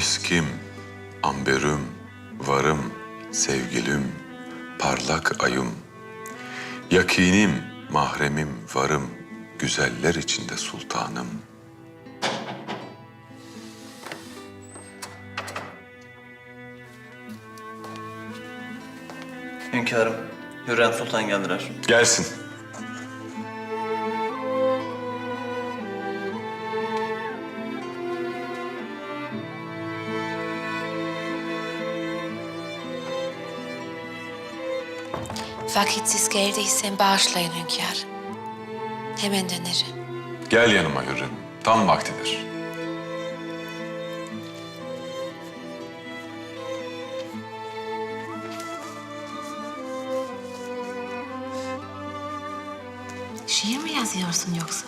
Miskim, amberüm, varım, sevgilim, parlak ayım. Yakinim, mahremim, varım, güzeller içinde sultanım. Hünkârım, Hürrem Sultan geldiler. Gelsin. Vakitsiz geldiysem bağışlayın hünkâr. Hemen dönerim. Gel yanıma Hürrem. Tam vaktidir. Şiir mi yazıyorsun yoksa?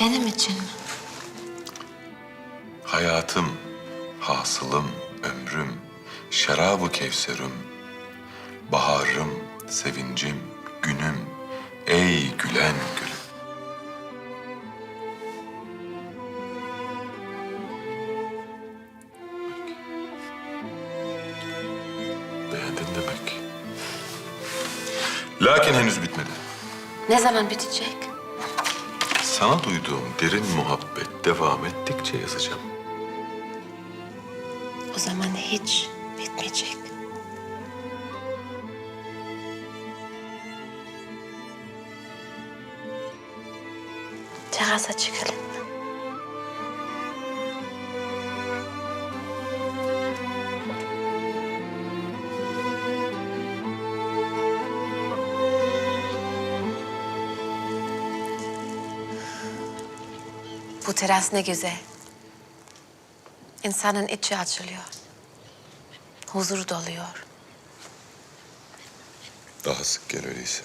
Benim için mi? Hayatım, hasılım, ömrüm, şarabı kevserim, baharım, sevincim, günüm, ey gülen gülüm. Beğendin demek. Lakin henüz bitmedi. Ne zaman bitecek? Sana duyduğum derin muhabbet devam ettikçe yazacağım. O zaman hiç bitmeyecek. Terasa çıkalım mı? Bu teras ne güzel. İnsanın içi açılıyor. Huzur doluyor. Daha sık gel öyleyse.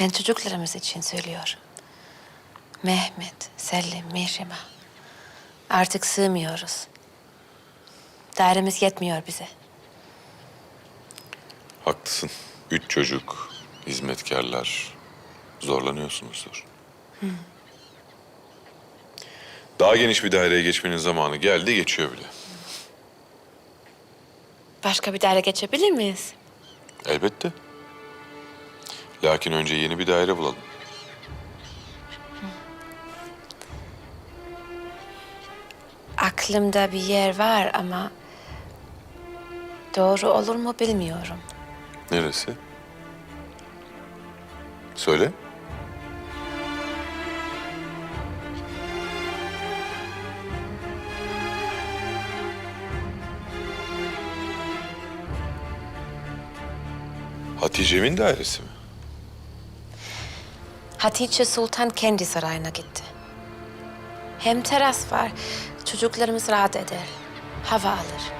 Ben çocuklarımız için söylüyorum. Mehmet, Selim, Mihrimah. Artık sığmıyoruz. Dairemiz yetmiyor bize. Haklısın. Üç çocuk, hizmetkarlar. Zorlanıyorsunuzdur. Daha geniş bir daireye geçmenin zamanı geldi, geçiyor bile. Başka bir daire geçebilir miyiz? Elbette. Lakin önce yeni bir daire bulalım. Aklımda bir yer var ama... Doğru olur mu bilmiyorum. Neresi? Söyle. Hatice'min dairesi mi? Hatice Sultan kendi sarayına gitti. Hem teras var, çocuklarımız rahat eder, hava alır.